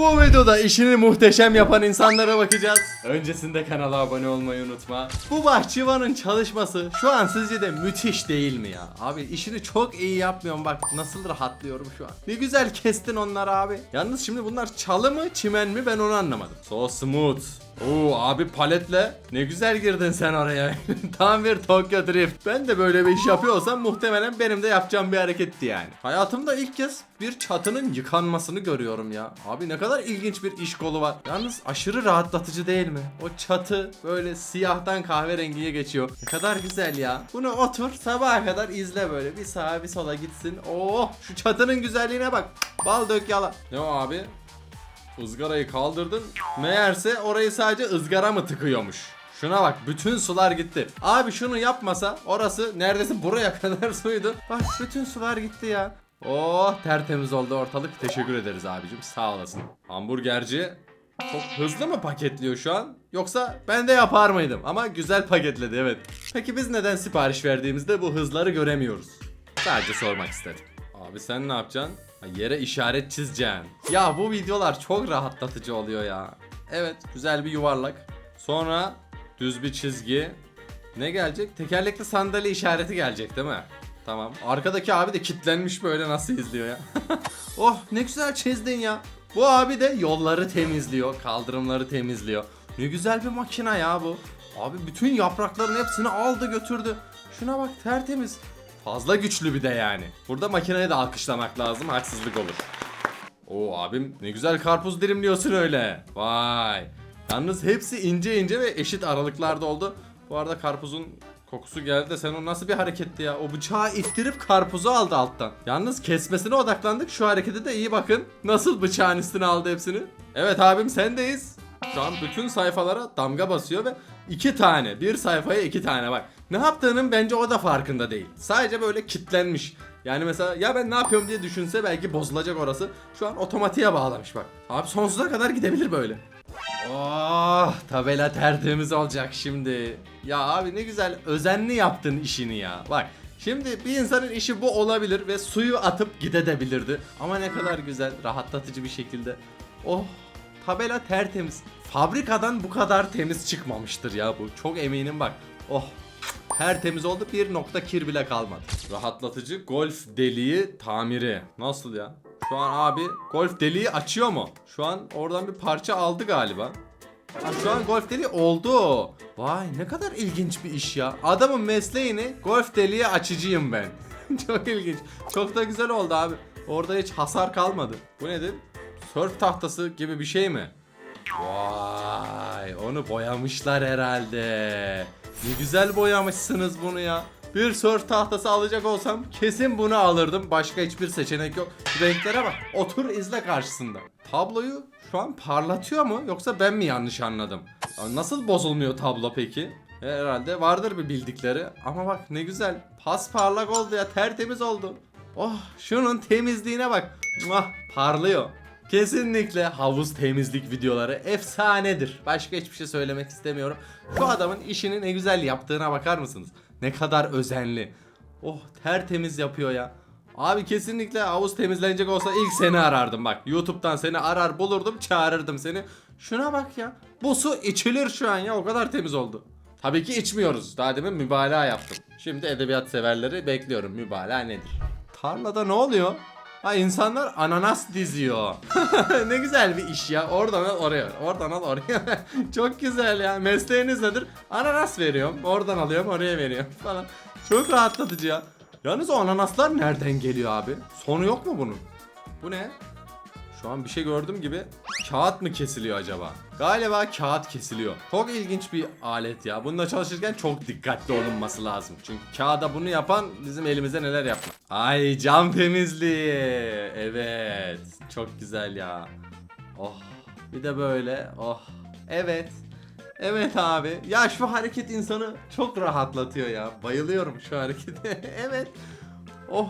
Bu videoda işini muhteşem yapan insanlara bakacağız. Öncesinde kanala abone olmayı unutma. Bu bahçıvanın çalışması şu an sizce de müthiş değil mi ya? Abi işini çok iyi yapmıyorum bak nasıl rahatlıyorum şu an. Ne güzel kestin onları abi. Yalnız şimdi bunlar çalı mı çimen mi ben onu anlamadım. So smooth. Oo abi paletle ne güzel girdin sen oraya. Tam bir Tokyo Drift. Ben de böyle bir iş yapıyorsam muhtemelen benim de yapacağım bir hareketti yani. Hayatımda ilk kez bir çatının yıkanmasını görüyorum ya. Abi ne kadar ilginç bir iş kolu var. Yalnız aşırı rahatlatıcı değil mi? O çatı böyle siyahtan kahverengiye geçiyor. Ne kadar güzel ya. Bunu otur sabaha kadar izle böyle. Bir sağa bir sola gitsin. Oh şu çatının güzelliğine bak. Bal dök yala. Ne o abi? Izgarayı kaldırdın. Meğerse orayı sadece ızgara mı tıkıyormuş? Şuna bak bütün sular gitti. Abi şunu yapmasa orası neredeyse buraya kadar suydu. Bak bütün sular gitti ya. Oh tertemiz oldu ortalık. Teşekkür ederiz abicim sağ olasın. Hamburgerci çok hızlı mı paketliyor şu an? Yoksa ben de yapar mıydım? Ama güzel paketledi evet. Peki biz neden sipariş verdiğimizde bu hızları göremiyoruz? Sadece sormak istedim. Abi sen ne yapacaksın? Ha, Yere işaret çizeceksin. Ya bu videolar çok rahatlatıcı oluyor ya. Evet güzel bir yuvarlak. Sonra düz bir çizgi. Ne gelecek? Tekerlekli sandalye işareti gelecek değil mi? Tamam. Arkadaki abi de kitlenmiş böyle nasıl izliyor ya. oh ne güzel çizdin ya. Bu abi de yolları temizliyor, kaldırımları temizliyor. Ne güzel bir makina ya bu. Abi bütün yaprakların hepsini aldı götürdü. Şuna bak tertemiz. Fazla güçlü bir de yani. Burada makineyi de alkışlamak lazım, haksızlık olur. Oo abim ne güzel karpuz dilimliyorsun öyle. Vay. Yalnız hepsi ince ince ve eşit aralıklarda oldu. Bu arada karpuzun kokusu geldi de sen o nasıl bir hareketti ya? O bıçağı ittirip karpuzu aldı alttan. Yalnız kesmesine odaklandık. Şu harekete de iyi bakın. Nasıl bıçağın üstüne aldı hepsini. Evet abim sendeyiz. Şu an bütün sayfalara damga basıyor ve iki tane. Bir sayfaya iki tane bak. Ne yaptığının bence o da farkında değil. Sadece böyle kitlenmiş. Yani mesela ya ben ne yapıyorum diye düşünse belki bozulacak orası. Şu an otomatiğe bağlamış bak. Abi sonsuza kadar gidebilir böyle. Oh tabela tertemiz olacak şimdi. Ya abi ne güzel özenli yaptın işini ya. Bak şimdi bir insanın işi bu olabilir ve suyu atıp gidebilirdi. Ama ne kadar güzel rahatlatıcı bir şekilde. Oh tabela tertemiz. Fabrikadan bu kadar temiz çıkmamıştır ya bu. Çok eminim bak. Oh Tertemiz oldu bir nokta kir bile kalmadı. Rahatlatıcı golf deliği tamiri. Nasıl ya? Şu an abi golf deliği açıyor mu? Şu an oradan bir parça aldı galiba. Ha, şu an golf deliği oldu. Vay ne kadar ilginç bir iş ya. Adamın mesleğini golf deliği açıcıyım ben. Çok ilginç. Çok da güzel oldu abi. Orada hiç hasar kalmadı. Bu nedir? Surf tahtası gibi bir şey mi? Vay onu boyamışlar herhalde. Ne güzel boyamışsınız bunu ya. Bir surf tahtası alacak olsam kesin bunu alırdım. Başka hiçbir seçenek yok. Renklere bak. Otur izle karşısında. Tabloyu şu an parlatıyor mu yoksa ben mi yanlış anladım? Nasıl bozulmuyor tablo peki? Herhalde vardır bir bildikleri. Ama bak ne güzel. Pas parlak oldu ya tertemiz oldu. Oh şunun temizliğine bak. Muah, parlıyor. Kesinlikle havuz temizlik videoları efsanedir. Başka hiçbir şey söylemek istemiyorum. Şu adamın işini ne güzel yaptığına bakar mısınız? Ne kadar özenli. Oh tertemiz yapıyor ya. Abi kesinlikle havuz temizlenecek olsa ilk seni arardım bak. YouTube'dan seni arar bulurdum çağırırdım seni. Şuna bak ya. Bu su içilir şu an ya o kadar temiz oldu. Tabii ki içmiyoruz. Daha demin mübalağa yaptım. Şimdi edebiyat severleri bekliyorum. Mübalağa nedir? Tarlada ne oluyor? Ha insanlar ananas diziyor. ne güzel bir iş ya. Oradan al oraya, oradan al oraya. Çok güzel ya. Mesleğiniz nedir? Ananas veriyorum. Oradan alıyorum, oraya veriyorum falan. Çok rahatlatıcı ya. Yalnız o ananaslar nereden geliyor abi? Sonu yok mu bunun? Bu ne? Şu an bir şey gördüm gibi kağıt mı kesiliyor acaba? Galiba kağıt kesiliyor. Çok ilginç bir alet ya. Bununla çalışırken çok dikkatli olunması lazım. Çünkü kağıda bunu yapan bizim elimizde neler yapma. Ay cam temizliği. Evet. Çok güzel ya. Oh. Bir de böyle. Oh. Evet. Evet abi. Ya şu hareket insanı çok rahatlatıyor ya. Bayılıyorum şu harekete. evet. Oh.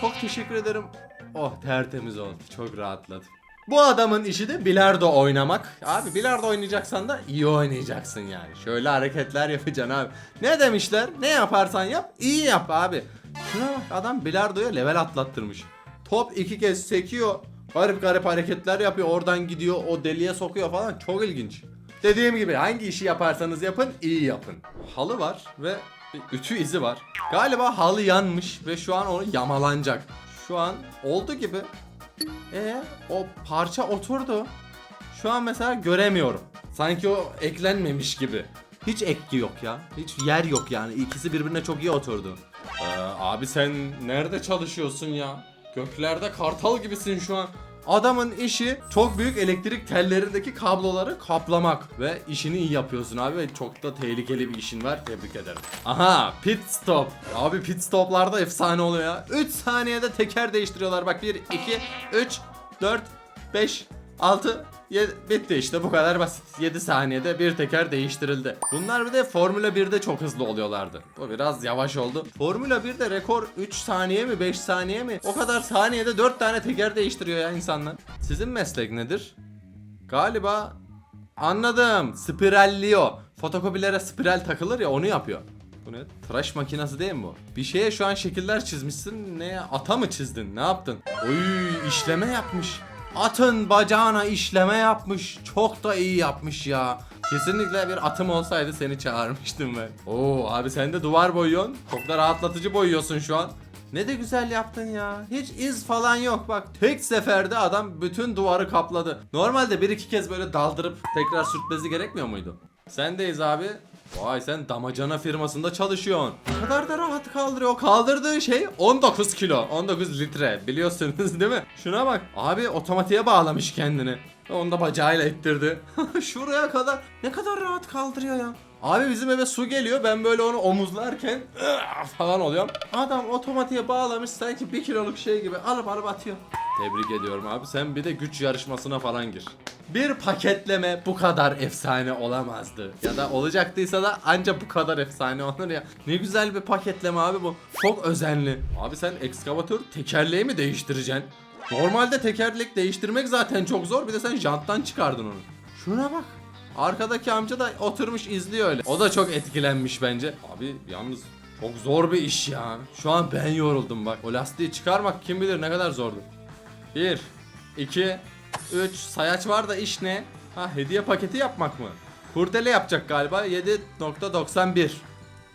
Çok teşekkür ederim. Oh tertemiz oldu. Çok rahatladım. Bu adamın işi de bilardo oynamak. Abi bilardo oynayacaksan da iyi oynayacaksın yani. Şöyle hareketler yapacaksın abi. Ne demişler? Ne yaparsan yap, iyi yap abi. Şuna bak adam bilardoya level atlattırmış. Top iki kez sekiyor. Garip garip hareketler yapıyor. Oradan gidiyor o deliğe sokuyor falan. Çok ilginç. Dediğim gibi hangi işi yaparsanız yapın iyi yapın. Halı var ve ütü izi var. Galiba halı yanmış ve şu an onu yamalanacak. Şu an oldu gibi. E o parça oturdu. Şu an mesela göremiyorum. Sanki o eklenmemiş gibi. Hiç ekli yok ya. Hiç yer yok yani. İkisi birbirine çok iyi oturdu. Ee, abi sen nerede çalışıyorsun ya? Göklerde kartal gibisin şu an. Adamın işi çok büyük elektrik tellerindeki kabloları kaplamak ve işini iyi yapıyorsun abi ve çok da tehlikeli bir işin var tebrik ederim. Aha pit stop. Abi pit stoplarda efsane oluyor ya. 3 saniyede teker değiştiriyorlar bak 1 2 3 4 5 6 7 bitti işte bu kadar basit. 7 saniyede bir teker değiştirildi. Bunlar bir de Formula 1'de çok hızlı oluyorlardı. Bu biraz yavaş oldu. Formula 1'de rekor 3 saniye mi 5 saniye mi? O kadar saniyede 4 tane teker değiştiriyor ya insanlar. Sizin meslek nedir? Galiba anladım. Spiralliyor. Fotokopilere spiral takılır ya onu yapıyor. Bu ne? Tıraş makinesi değil mi bu? Bir şeye şu an şekiller çizmişsin. Ne? Ata mı çizdin? Ne yaptın? Oy işleme yapmış. Atın bacağına işleme yapmış. Çok da iyi yapmış ya. Kesinlikle bir atım olsaydı seni çağırmıştım ben. Oo abi sen de duvar boyuyorsun. Çok da rahatlatıcı boyuyorsun şu an. Ne de güzel yaptın ya. Hiç iz falan yok bak. Tek seferde adam bütün duvarı kapladı. Normalde bir iki kez böyle daldırıp tekrar sürtmesi gerekmiyor muydu? Sendeyiz abi. Vay sen damacana firmasında çalışıyorsun. Ne kadar da rahat kaldırıyor. Kaldırdığı şey 19 kilo. 19 litre. Biliyorsunuz değil mi? Şuna bak. Abi otomatiğe bağlamış kendini. Onu da bacağıyla ittirdi. Şuraya kadar. Ne kadar rahat kaldırıyor ya. Abi bizim eve su geliyor. Ben böyle onu omuzlarken falan oluyorum. Adam otomatiğe bağlamış sanki bir kiloluk şey gibi alıp alıp atıyor. Tebrik ediyorum abi. Sen bir de güç yarışmasına falan gir. Bir paketleme bu kadar efsane olamazdı. Ya da olacaktıysa da anca bu kadar efsane olur ya. Ne güzel bir paketleme abi bu. Çok özenli. Abi sen ekskavatör tekerleği mi değiştireceksin? Normalde tekerlek değiştirmek zaten çok zor. Bir de sen janttan çıkardın onu. Şuna bak. Arkadaki amca da oturmuş izliyor öyle. O da çok etkilenmiş bence. Abi yalnız çok zor bir iş ya. Şu an ben yoruldum bak. O lastiği çıkarmak kim bilir ne kadar zordu. 1 2 3 sayaç var da iş ne? Ha hediye paketi yapmak mı? Kurdele yapacak galiba 7.91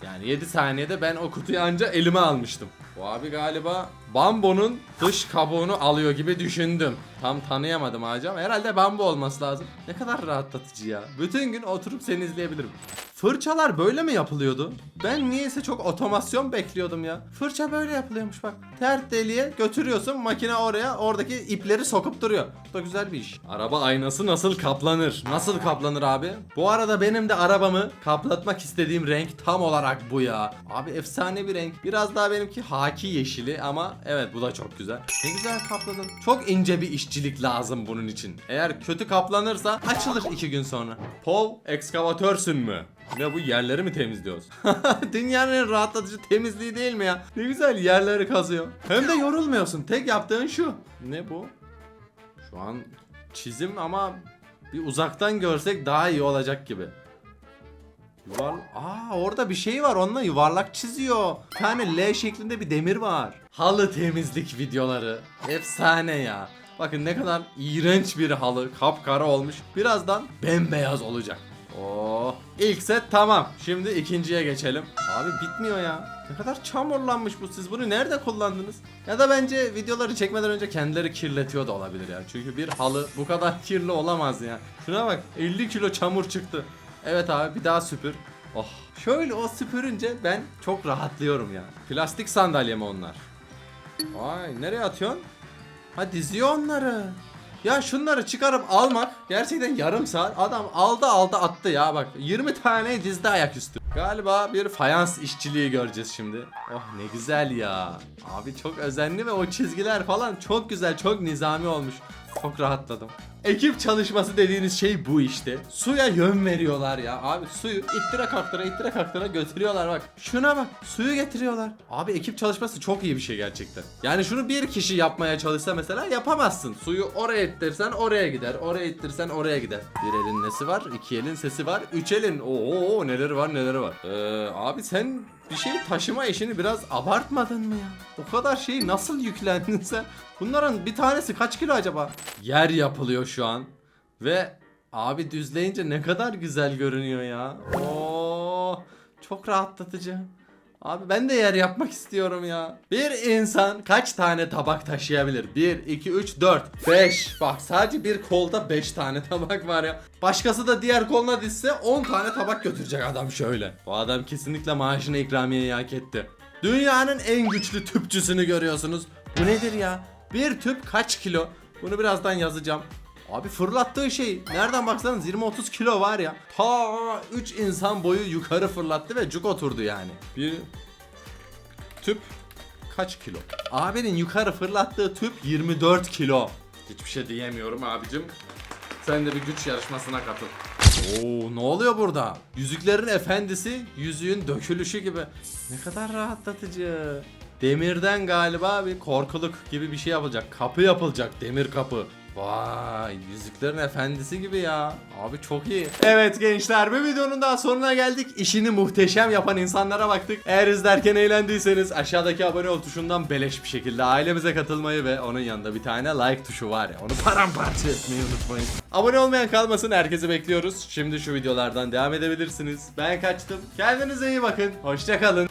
Yani 7 saniyede ben o kutuyu anca elime almıştım. Bu abi galiba bambonun dış kabuğunu alıyor gibi düşündüm. Tam tanıyamadım ama herhalde bambu olması lazım. Ne kadar rahatlatıcı ya. Bütün gün oturup seni izleyebilirim. Fırçalar böyle mi yapılıyordu? Ben niyeyse çok otomasyon bekliyordum ya. Fırça böyle yapılıyormuş bak. Ter deliğe götürüyorsun makine oraya oradaki ipleri sokup duruyor. Bu da güzel bir iş. Araba aynası nasıl kaplanır? Nasıl kaplanır abi? Bu arada benim de arabamı kaplatmak istediğim renk tam olarak bu ya. Abi efsane bir renk. Biraz daha benimki haki yeşili ama evet bu da çok güzel. Ne güzel kapladın. Çok ince bir işçilik lazım bunun için. Eğer kötü kaplanırsa açılır iki gün sonra. Paul ekskavatörsün mü? Ne bu yerleri mi temizliyoruz? Dünyanın en rahatlatıcı temizliği değil mi ya? Ne güzel yerleri kazıyor. Hem de yorulmuyorsun. Tek yaptığın şu. Ne bu? Şu an çizim ama bir uzaktan görsek daha iyi olacak gibi. Yuvar... Aa orada bir şey var onunla yuvarlak çiziyor. Bir tane L şeklinde bir demir var. Halı temizlik videoları. Efsane ya. Bakın ne kadar iğrenç bir halı. Kapkara olmuş. Birazdan bembeyaz olacak. Oh. İlk set tamam. Şimdi ikinciye geçelim. Abi bitmiyor ya. Ne kadar çamurlanmış bu. Siz bunu nerede kullandınız? Ya da bence videoları çekmeden önce kendileri kirletiyor da olabilir ya. Çünkü bir halı bu kadar kirli olamaz ya. Şuna bak 50 kilo çamur çıktı. Evet abi bir daha süpür. Oh. Şöyle o süpürünce ben çok rahatlıyorum ya. Plastik sandalye mi onlar? Vay nereye atıyorsun? Ha diziyor onları. Ya şunları çıkarıp almak gerçekten yarım saat adam aldı aldı attı ya bak 20 tane dizdi ayaküstü. Galiba bir fayans işçiliği göreceğiz şimdi. Oh ne güzel ya. Abi çok özenli ve o çizgiler falan çok güzel çok nizami olmuş. Çok rahatladım. Ekip çalışması dediğiniz şey bu işte. Suya yön veriyorlar ya. Abi suyu ittire kaktıra ittire kaktıra götürüyorlar bak. Şuna bak suyu getiriyorlar. Abi ekip çalışması çok iyi bir şey gerçekten. Yani şunu bir kişi yapmaya çalışsa mesela yapamazsın. Suyu oraya ittirsen oraya gider. Oraya ittirsen oraya gider. Bir elin nesi var? iki elin sesi var. Üç elin. Oo neleri var neleri var. Ee, abi sen bir şey taşıma işini biraz abartmadın mı ya? O kadar şeyi nasıl yüklendin sen? Bunların bir tanesi kaç kilo acaba? Yer yapılıyor şu an. Ve abi düzleyince ne kadar güzel görünüyor ya. Oo, çok rahatlatıcı. Abi ben de yer yapmak istiyorum ya. Bir insan kaç tane tabak taşıyabilir? 1, 2, 3, 4, 5. Bak sadece bir kolda 5 tane tabak var ya. Başkası da diğer koluna dizse 10 tane tabak götürecek adam şöyle. Bu adam kesinlikle maaşını ikramiyeyi hak etti. Dünyanın en güçlü tüpçüsünü görüyorsunuz. Bu nedir ya? Bir tüp kaç kilo? Bunu birazdan yazacağım. Abi fırlattığı şey nereden baksanız 20-30 kilo var ya. Ta 3 insan boyu yukarı fırlattı ve cuk oturdu yani. Bir tüp kaç kilo? Abinin yukarı fırlattığı tüp 24 kilo. Hiçbir şey diyemiyorum abicim. Sen de bir güç yarışmasına katıl. Oo ne oluyor burada? Yüzüklerin efendisi yüzüğün dökülüşü gibi. Ne kadar rahatlatıcı. Demirden galiba bir korkuluk gibi bir şey yapılacak. Kapı yapılacak demir kapı. Vay yüzüklerin efendisi gibi ya. Abi çok iyi. Evet gençler bir videonun daha sonuna geldik. İşini muhteşem yapan insanlara baktık. Eğer izlerken eğlendiyseniz aşağıdaki abone ol tuşundan beleş bir şekilde ailemize katılmayı ve onun yanında bir tane like tuşu var ya. Onu paramparça etmeyi unutmayın. Abone olmayan kalmasın herkesi bekliyoruz. Şimdi şu videolardan devam edebilirsiniz. Ben kaçtım. Kendinize iyi bakın. Hoşçakalın.